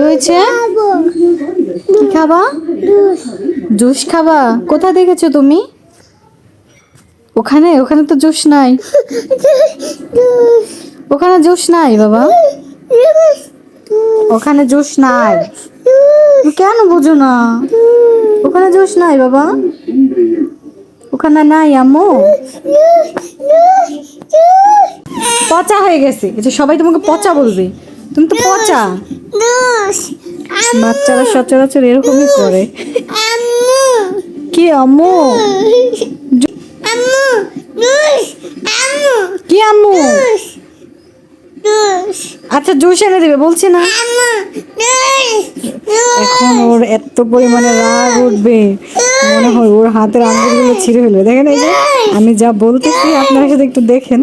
হয়েছে? কি খাবা? জুস খাবা? কোথায় দেখেছ তুমি? ওখানে? ওখানে তো জুস নাই। ওখানে জুস নাই, বাবা। ওখানে জুস নাই। কেন বুঝো না? ওখানে জুস নাই, বাবা। ওখানে নাই, আম্মু। পচা হয়ে গেছে। সবাই তোমাকে পচা বলবে। তুমি তো পচা। বাচ্চারা সচরাচর এরকমই করে। কি আম্মু? কি আম্মু? আচ্ছা জুস এনে দেবে বলছি না। এখন ওর এত পরিমাণে রাগ উঠবে। মনে হয় ওর হাতের আঙ্গুলগুলো ছিঁড়ে ফেলবে। দেখেন এই যে আমি যা বলতেছি আপনারা সাথে একটু দেখেন।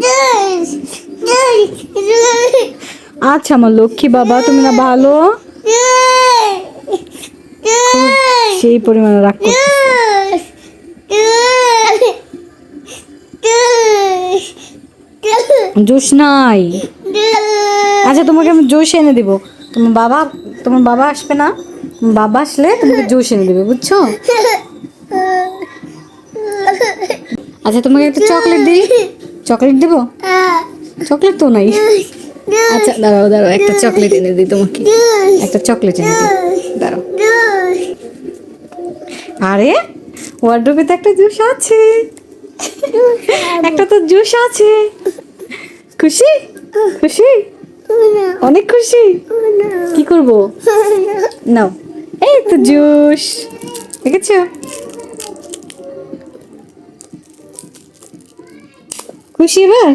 আচ্ছা আমার লক্ষ্মী বাবা তুমি না ভালো? সেই পরিমাণে রাগ জুস নাই। আচ্ছা তোমাকে আমি জুস এনে দিব। তোমার বাবা তোমার বাবা আসবে না? বাবা আসলে তোমাকে জুস এনে দেবে বুঝছ? আচ্ছা তোমাকে একটা চকলেট দিই। চকলেট দেবো? চকলেট তো নাই। আচ্ছা দাঁড়াও দাঁড়াও, একটা চকলেট এনে দিই তোমাকে। একটা চকলেট এনে দিই। দাঁড়াও। আরে ওয়ার্ড্রোবে তো একটা জুস আছে। একটা তো জুস আছে। খুশি? খুশি? অনেক খুশি। কি করব? নাও। এই তো জুস দেখেছ? খুশি এবার?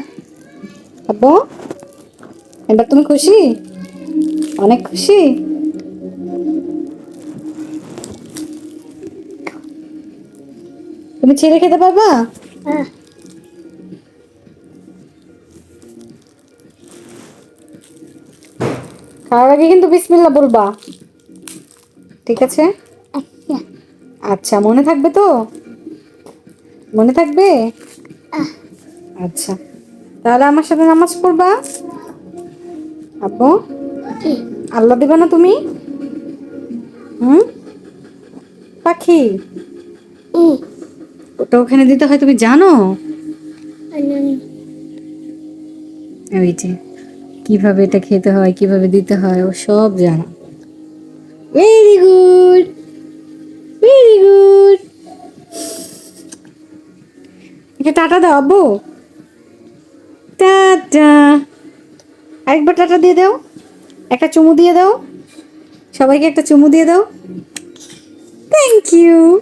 আব্বু? এবার তুমি খুশি? অনেক খুশি? তুমি ছেড়ে খেতে পারবা? খাওয়ার আগে কিন্তু বিসমিল্লা বলবা। ঠিক আছে? আচ্ছা। মনে থাকবে তো? মনে থাকবে? আচ্ছা। তাহলে আমার সাথে নামাজ পড়বা? আব্বু আল্লাহ দিবা না তুমি? হুম? পাখি? ওটা ওখানে দিতে হয়, তুমি জানো? ওই যে, কীভাবে এটা খেতে হয়, কীভাবে দিতে হয়, ও সব জানো। ভেরি গুড ভেরি গুড এটা টাটা দাও, আব্বু। টাটা! আরেকবার টাটা দিয়ে দাও। একটা চুমু দিয়ে দাও। সবাইকে একটা চুমু দিয়ে দাও। Thank you